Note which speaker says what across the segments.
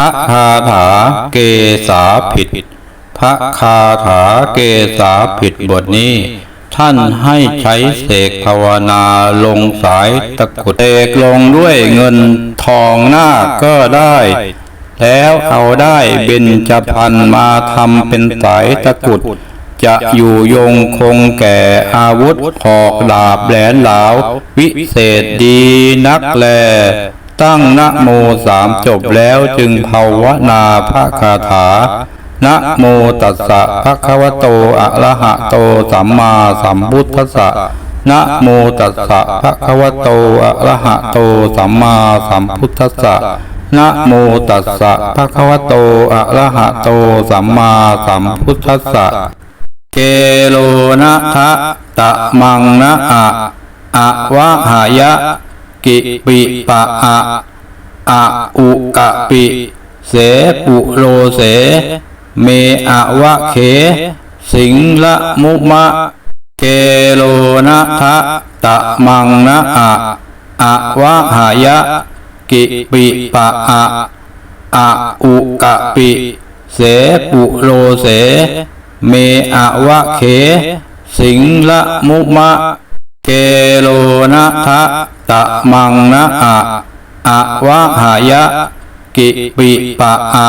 Speaker 1: ระคาถาเกษาผิด พระคาถาเกษาผิดบทนี้ ท่านให้ใช้เสกภาวนาลงสายตะกุดเสกลงด้วยเงินทองหน้าก็ได้ แล้วเอาได้เบญจพรรณมาทำเป็นสายตะกุดจะอยู่ยงคงแก่อาวุธหอกดาบแหลนเหลา วิเศษดีนักแล ตั้งนะโมสามจบแล้วจึงภาวนาพระคาถานะโมตัสสะภะคะวะโตอะระหะโตสัมมาสัมพุทธัสสะนะโมตัสสะภะคะวะโตอะระหะโตสัมมาสัมพุทธัสสะนะโมตัสสะภะคะวะโตอะระหะโตสัมมาสัมพุทธัสสะเกโลนะทะตะมังนะอะอะวะหายะ กิปิปะอะอะอุกะปิเสปุโลเส เมอะวะเข สิงละมุมะเกโลนะทะตะมังนะอะอะวะหายะ กิปิปะอะอะอุกะปิ เสปุโลเส เมอะวะเข สิงละมุมะเก โลนะทะตะมังนะอะอะวะหายะ กิปิปะอะ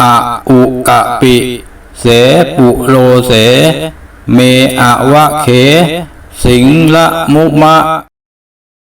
Speaker 1: อะอุกะปิ เสปุโลเส เมอะวะเข สิงละมุมะ